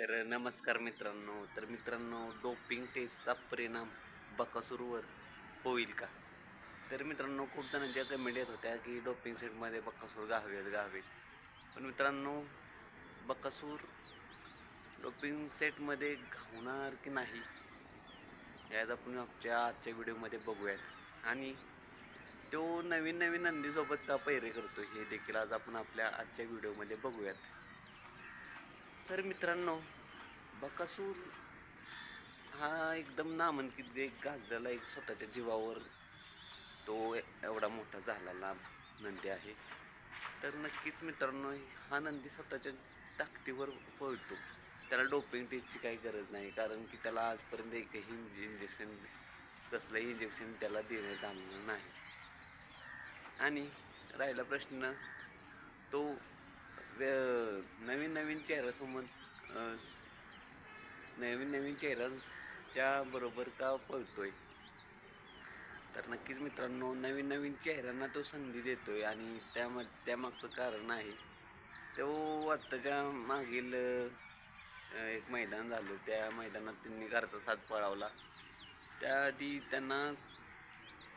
तर नमस्कार मित्रांनो तर मित्रांनो डोपिंग टेस्टचा परिणाम बकासूरवर होईल का? तर मित्रांनो खूप जणांच्या कमेंट येत होत्या की डोपिंग सेटमध्ये बकासूर गावेत गावेत पण मित्रांनो बकासूर डोपिंग सेटमध्ये घावणार की नाही यात आपण आमच्या आजच्या व्हिडिओमध्ये बघूयात. आणि तो नवीन नवीन नंदीसोबत का पैरे करतो हे देखील आज आपण आपल्या आजच्या व्हिडिओमध्ये बघूयात. तर मित्रांनो बकासूर हा एकदम नामांकित एक गाजलेला एक स्वतःच्या जीवावर तो एवढा मोठा झालेला नंदी आहे. तर नक्कीच मित्रांनो हा नंदी स्वतःच्या ताकदीवर पळतो. त्याला डोपिंग टेस्टची काही गरज नाही कारण की त्याला आजपर्यंत एकही इंजेक्शन कसलंही इंजेक्शन त्याला देण्यात आलेलं नाही. आणि राहिला प्रश्न तो नवीन नवीन चेहऱ्यासमोर नवीन नवीन चेहऱ्याच्या बरोबर का पळतोय? तर नक्कीच मित्रांनो नवीन नवीन चेहऱ्यांना तो संधी देतोय आणि त्याम त्यामागचं कारण आहे. तो आत्ताच्या मागील एक मैदान झालं. त्या मैदानात त्यांनी घरचा साथ पळावला. त्याआधी त्यांना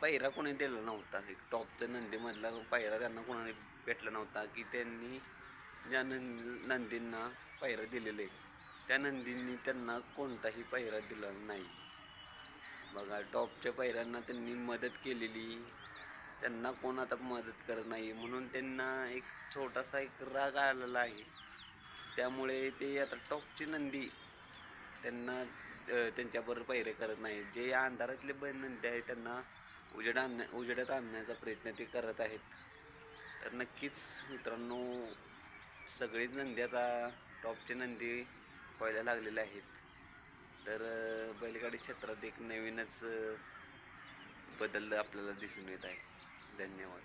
पायरा कोणी दिला नव्हता. एक टॉपच्या नंदीमधला पायरा त्यांना कोणाने भेटला नव्हता की त्यांनी ज्या नंद नंदींना पायरा दिलेले त्या नंदींनी त्यांना कोणताही पायरा दिला नाही. बघा टॉपच्या पायऱ्यांना त्यांनी मदत केलेली. त्यांना कोण आता मदत करत नाही? म्हणून त्यांना एक छोटासा एक राग आलेला आहे. त्यामुळे ते आता टॉपची नंदी त्यांना त्यांच्याबरोबर पैरे करत नाही. जे या अंधारातले ब नंदी आहेत त्यांना उजेड आणण्या उजेडात आणण्याचा प्रयत्न ते करत आहेत. तर नक्कीच मित्रांनो सगळीच नंदी आता टॉपचे नंदी व्हायला लागलेले आहेत. तर बैलगाडी क्षेत्रात एक नवीनच बदल आपल्याला दिसून येत आहे. धन्यवाद.